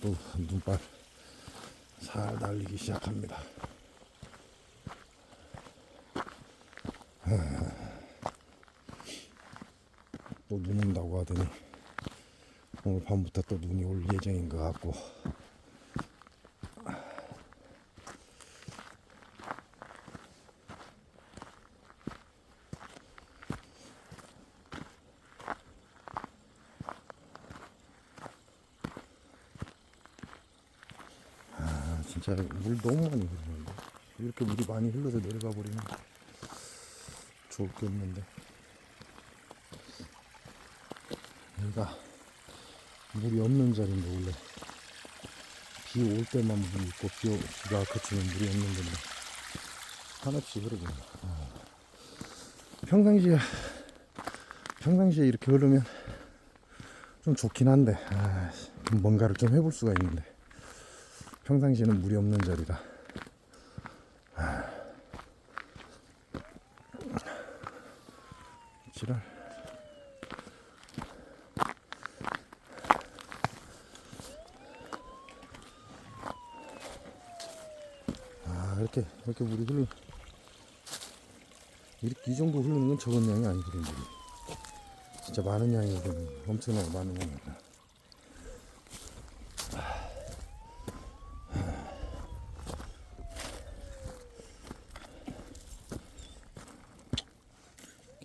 또, 또 눈발 살 날리기 시작합니다. 또 눈 온다고 하더니 오늘 밤부터 또 눈이 올 예정인 것 같고 아 진짜 물 너무 많이 흐르는데. 이렇게 물이 많이 흘러서 내려가 버리면 좋을 게 없는데. 여기가 물이 없는 자리인데 원래. 비 올 때만 물이 있고 비, 오- 비가 그치면 물이 없는 데인데. 한없이 있네. 아. 평상시에 평상시에 이렇게 흐르면 좀 좋긴 한데 아, 뭔가를 좀 해볼 수가 있는데 평상시에는 물이 없는 자리라 아. 지랄. 아 이렇게 이렇게 물이 흘러. 이렇게 이 정도 흐르는 건 적은 양이 아니거든요. 진짜 많은 양이 흐르는 엄청나게 많은 양이다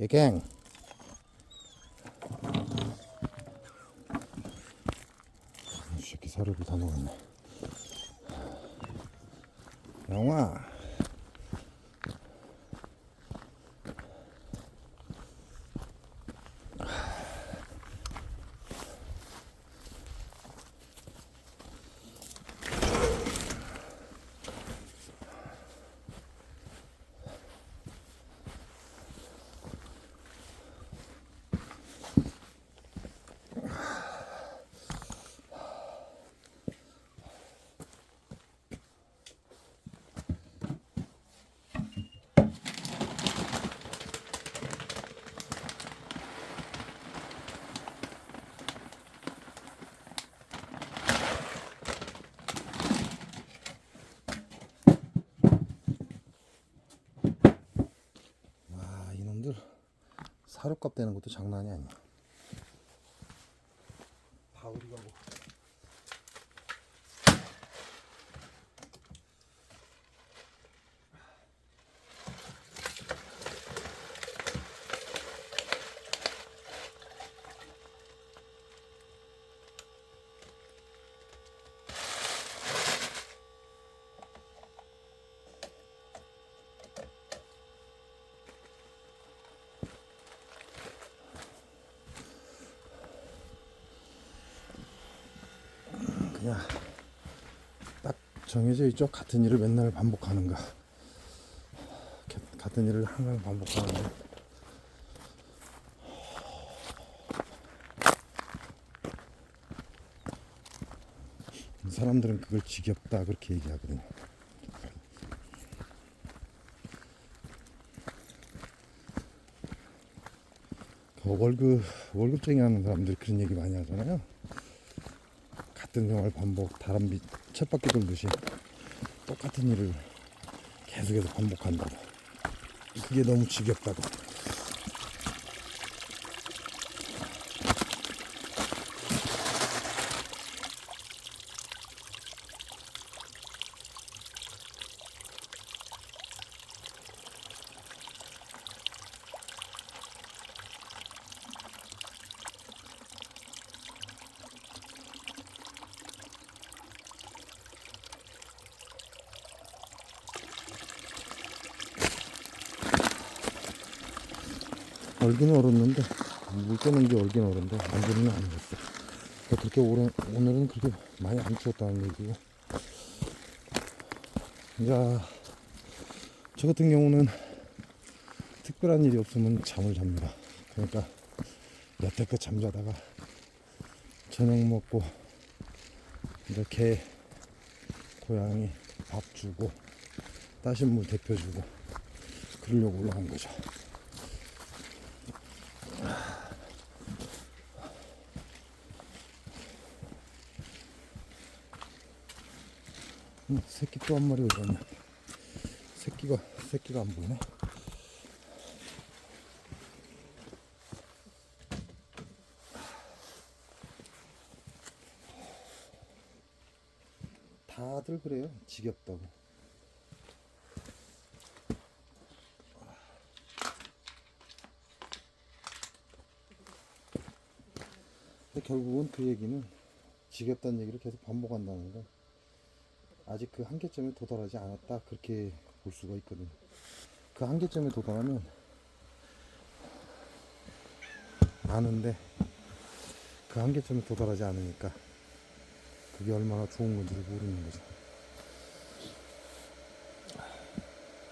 깨갱 이 새끼 사료를 다 먹었네. 영화 와 이놈들 사료값 되는 것도 장난이 아니야. 바 그냥 딱 정해져 있죠. 같은 일을 맨날 반복하는가. 가- 같은 일을 항상 반복하는데. 사람들은 그걸 지겹다 그렇게 얘기하거든요. 그 월급 월급쟁이 하는 사람들이 그런 얘기 많이 하잖아요. 같은 생활 반복 다람쥐 쳇바퀴 돌듯이 똑같은 일을 계속해서 반복한다고. 그게 너무 지겹다고 얼긴 얼었는데 물 뜨는 게 얼긴 완전히는 안 익었어. 그러니까 그렇게 오래, 오늘은 그렇게 많이 안 추웠다는 얘기고. 자, 저 같은 경우는 특별한 일이 없으면 잠을 잡니다. 그러니까 여태껏 잠자다가 저녁 먹고 개 고양이 밥 주고 따신 물 데펴주고 그러려고 올라간 거죠 음, 새끼 또 한 마리 갔냐? 새끼가 새끼가 안 보이네. 다들 그래요. 지겹다고. 결국은 그 얘기는 지겹다는 얘기를 계속 반복한다는 건 아직 그 한계점에 도달하지 않았다 그렇게 볼 수가 있거든. 그 한계점에 도달하면 아는데 그 한계점에 도달하지 않으니까 그게 얼마나 좋은 건지를 모르는 거죠.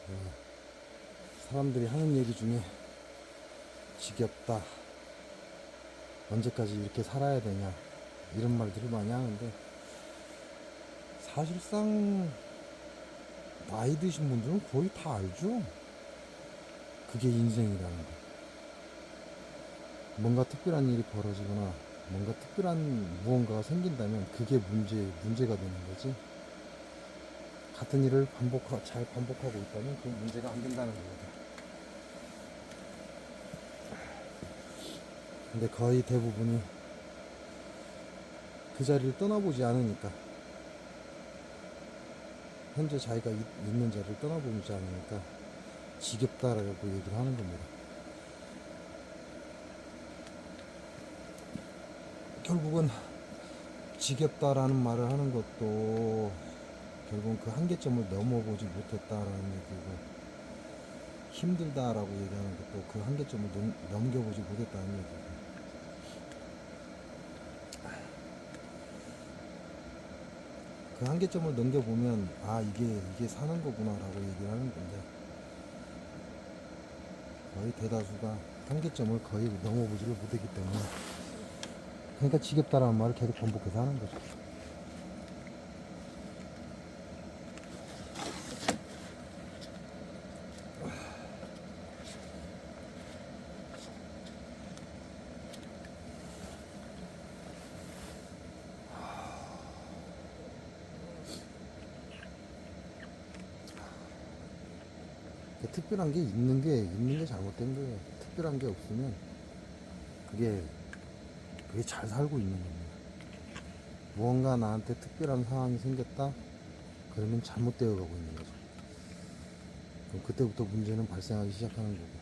어, 사람들이 하는 얘기 중에 지겹다. 언제까지 이렇게 살아야 되냐. 이런 말들을 많이 하는데 사실상 나이 드신 분들은 거의 다 알죠. 그게 인생이라는 거. 뭔가 특별한 일이 벌어지거나 뭔가 특별한 무언가가 생긴다면 그게 문제 문제가 되는 거지. 같은 일을 반복 잘 반복하고 있다면 그 문제가 안 된다는 거거든. 근데 거의 대부분이 그 자리를 떠나보지 않으니까 현재 자기가 있- 있는 자리를 떠나보지 않으니까 지겹다라고 얘기를 하는 겁니다. 결국은 지겹다라는 말을 하는 것도 결국은 그 한계점을 넘어보지 못했다라는 얘기고 힘들다라고 얘기하는 것도 그 한계점을 넘, 넘겨보지 못했다는 얘기고 그 한계점을 넘겨보면 아 이게 이게 사는 거구나라고 얘기를 하는 건데 거의 대다수가 한계점을 거의 넘어보지를 못했기 때문에 그러니까 지겹다라는 말을 계속 반복해서 하는 거죠. 특별한 게 있는 게 있는 게 잘못된 거예요. 특별한 게 없으면 그게 그게 잘 살고 있는 겁니다. 무언가 나한테 특별한 상황이 생겼다 그러면 잘못되어 가고 있는 거죠. 그럼 그때부터 문제는 발생하기 시작하는 거고.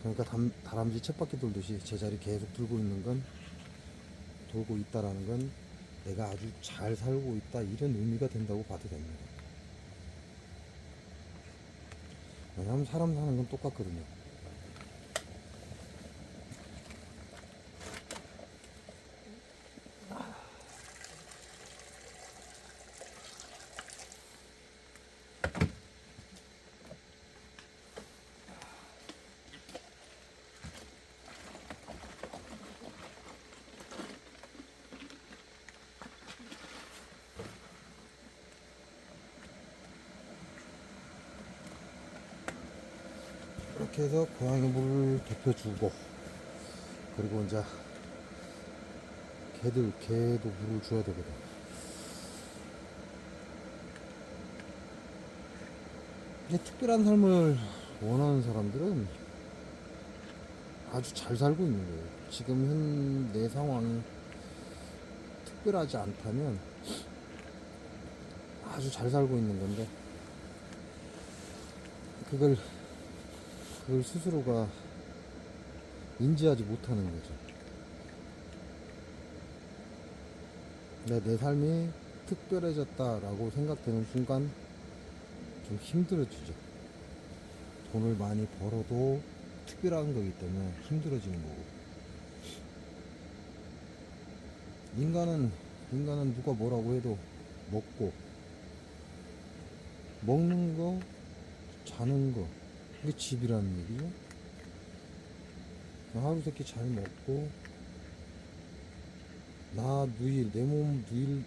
그러니까 담, 다람쥐 쳇바퀴 돌듯이 제자리 계속 들고 있는 건 돌고 있다라는 건 내가 아주 잘 살고 있다 이런 의미가 된다고 봐도 됩니다. 왜냐하면 사람 사는 건 똑같거든요. 이렇게 해서 고양이 물을 데펴주고 그리고 이제 개들 개도 물을 줘야 되거든. 이게 특별한 삶을 원하는 사람들은 아주 잘 살고 있는 거예요. 지금 현 내 상황이 특별하지 않다면 아주 잘 살고 있는 건데 그걸 그걸 스스로가 인지하지 못하는 거죠. 내 삶이 특별해졌다라고 생각되는 순간 좀 힘들어지죠. 돈을 많이 벌어도 특별한 거기 때문에 힘들어지는 거고. 인간은, 인간은 누가 뭐라고 해도 먹고, 먹는 거, 자는 거, 이게 집이라는 얘기죠. 하루 세끼 잘 먹고 나 누일 내 몸 누일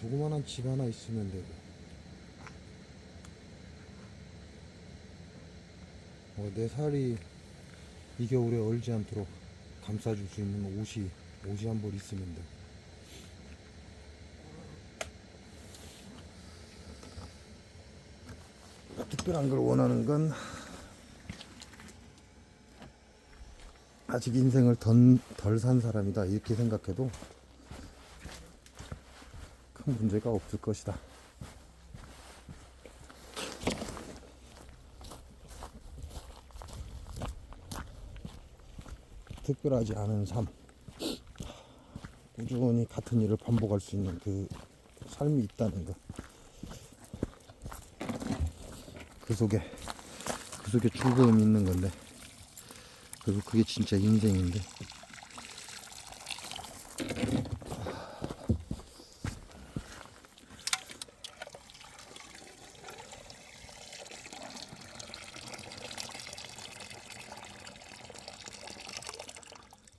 조그만한 집 하나 있으면 되고 어, 내 살이 이 겨울에 얼지 않도록 감싸줄 수 있는 옷이 옷이 한 벌 있으면 돼. 특별한 걸 원하는 건 아직 인생을 덜 산 사람이다 이렇게 생각해도 큰 문제가 없을 것이다. 특별하지 않은 삶, 꾸준히 같은 일을 반복할 수 있는 그 삶이 있다는 것. 그 속에 그 속에 즐거움이 있는 건데 그리고 그게 진짜 인생인데.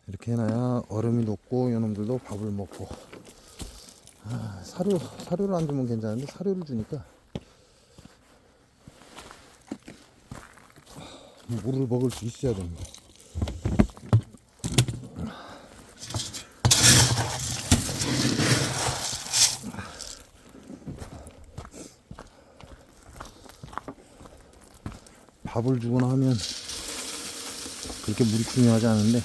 이렇게 해놔야 얼음이 녹고 요놈들도 밥을 먹고. 아, 사료 사료를 안 주면 괜찮은데 사료를 주니까 물을 먹을 수 있어야 됩니다. 밥을 주거나 하면 그렇게 물이 중요하지 않은데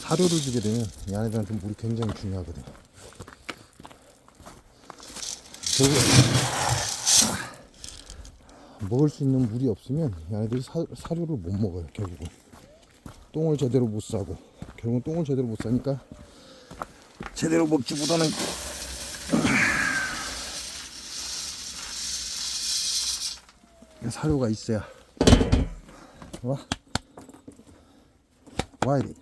사료를 주게 되면 얘네들한테 물이 굉장히 중요하거든요. 먹을 수 있는 물이 없으면 얘네들이 사, 사료를 못 먹어요 결국은. 똥을 제대로 못 싸고. 결국은 똥을 제대로 못 싸니까 제대로 먹지보다는 사료가 있어야. 와. 와 이리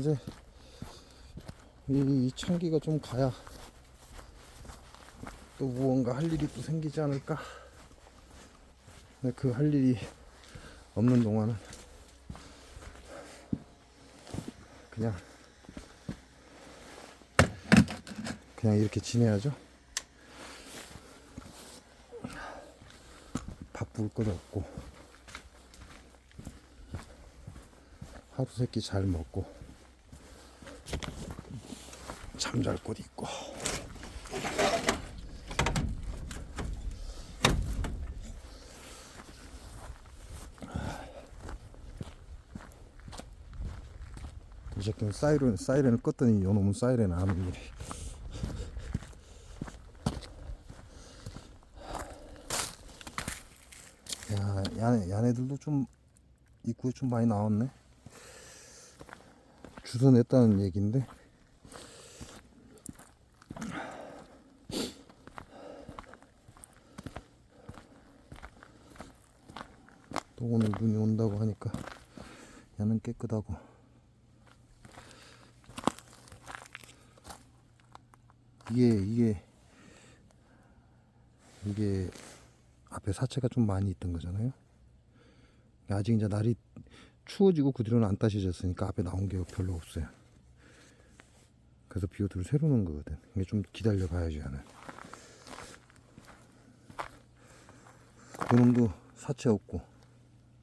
이제 이, 이 chan기가 좀 가야 또 무언가 할 일이 또 생기지 않을까? 근데 그 할 일이 없는 동안은 그냥 그냥 이렇게 지내야죠. 바쁠 것도 없고 하루 세끼 잘 먹고 곳 있고. 이 새끼는 사이렌, 사이렌을 껐더니 요놈은 사이렌 안 울리네. 야, 야네, 야네들도 좀 입구에 좀 많이 나왔네. 주소 냈다는 얘기인데 또 오늘 눈이 온다고 하니까 야는 깨끗하고 이게 이게 이게 앞에 사체가 좀 많이 있던 거잖아요 아직 이제 날이 추워지고 그 뒤로는 안 따셔졌으니까 앞에 나온 게 별로 없어요. 그래서 비오트를 새로 넣은 거거든. 이게 좀 기다려 봐야지 하는. 그놈도 사채 없고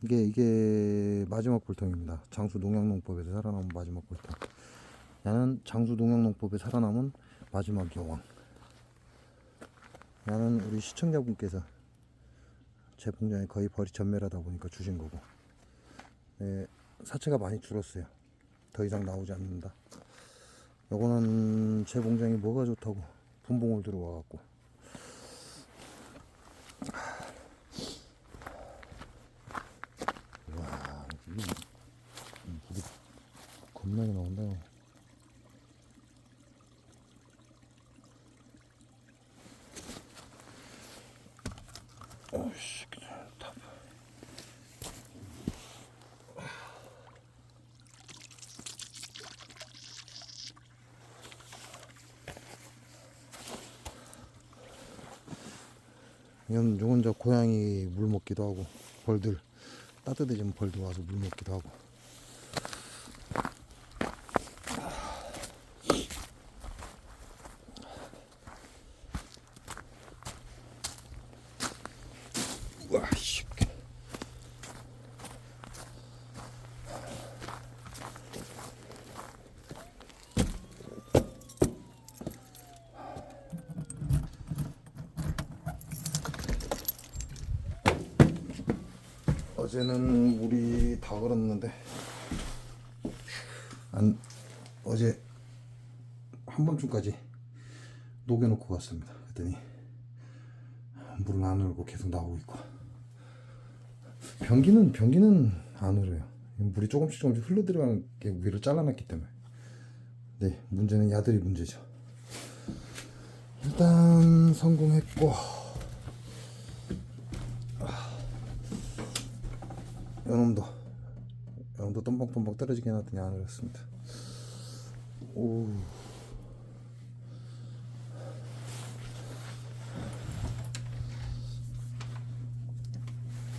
이게 이게 마지막 볼통입니다. 장수 농약농법에서 살아남은 마지막 볼통. 얘는 장수 농약농법에 살아남은 마지막 여왕. 얘는 우리 시청자분께서 제 봉장이 거의 벌이 전멸하다 보니까 주신 거고. 네, 사체가 많이 줄었어요. 더 이상 나오지 않는다. 요거는 제 공장이 뭐가 좋다고 분봉을 들어와갖고 와 이게 물이 겁나게 나온다 어이씨 그냥 다 이건 요건 저 고양이 물 먹기도 하고 벌들 따뜻해지면 벌들 와서 물 먹기도 하고 어제는 물이 다 걸었는데 안 어제 한 번쯤까지 녹여놓고 갔습니다. 그랬더니 물은 안 흐르고 계속 나오고 있고 변기는 변기는 안 흐려요. 물이 조금씩 조금씩 흘러 들어가는 게 위로 잘라놨기 때문에 네 문제는 야들이 문제죠. 일단 성공했고 요놈도. 요놈도 똥벅똥벅 떨어지게 놨더니 안 그랬습니다. 오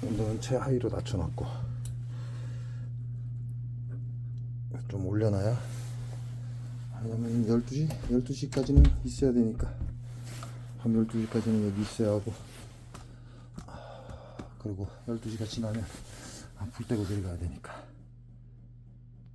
온도는 최하위로 낮춰놨고. 좀 올려놔야. 왜냐면 12시? 12시까지는 있어야 되니까. 밤 12시까지는 여기 있어야 하고. 그리고 12시가 지나면 아, 불 떼고 내려가야 되니까